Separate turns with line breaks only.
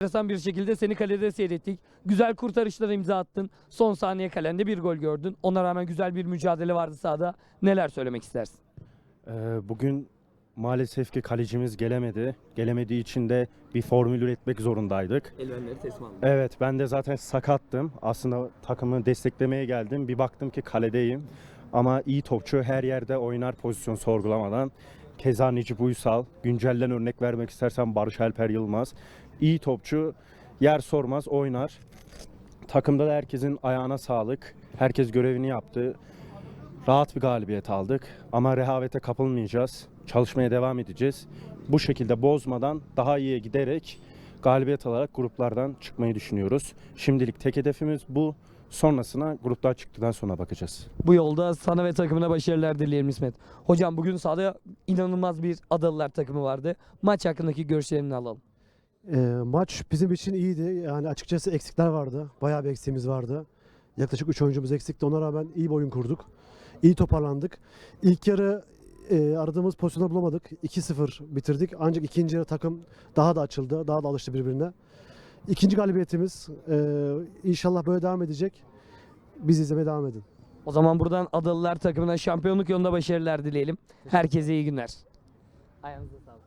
Enteresan bir şekilde seni kalede seyrettik. Güzel kurtarışlara imza attın. Son saniye kalende bir gol gördün. Ona rağmen güzel bir mücadele vardı sahada. Neler söylemek istersin?
Ee, bugün maalesef ki kalecimiz gelemedi. Gelemediği için de bir formül üretmek zorundaydık.
Elvenleri teslim aldım.
Evet ben de zaten sakattım. Aslında takımı desteklemeye geldim. Bir baktım ki kaledeyim. Ama iyi topçu her yerde oynar pozisyon sorgulamadan. Keza Necip Uysal, güncellen örnek vermek istersen Barış Alper Yılmaz. İyi topçu, yer sormaz oynar. Takımda da herkesin ayağına sağlık. Herkes görevini yaptı. Rahat bir galibiyet aldık ama rehavete kapılmayacağız. Çalışmaya devam edeceğiz. Bu şekilde bozmadan daha iyiye giderek galibiyet alarak gruplardan çıkmayı düşünüyoruz. Şimdilik tek hedefimiz bu. Sonrasına gruplar çıktıktan sonra bakacağız.
Bu yolda sana ve takımına başarılar dileyelim İsmet. Hocam bugün sahada inanılmaz bir Adalılar takımı vardı. Maç hakkındaki görüşlerini alalım.
Ee, maç bizim için iyiydi. Yani açıkçası eksikler vardı. Bayağı bir eksiğimiz vardı. Yaklaşık 3 oyuncumuz eksikti. Ona rağmen iyi bir oyun kurduk. İyi toparlandık. İlk yarı e, aradığımız pozisyonu bulamadık. 2-0 bitirdik. Ancak ikinci yarı takım daha da açıldı. Daha da alıştı birbirine. İkinci galibiyetimiz. Ee, inşallah böyle devam edecek. Biz izlemeye devam edin.
O zaman buradan Adalılar takımına şampiyonluk yolunda başarılar dileyelim. Herkese iyi günler. Ayağınıza sağlık.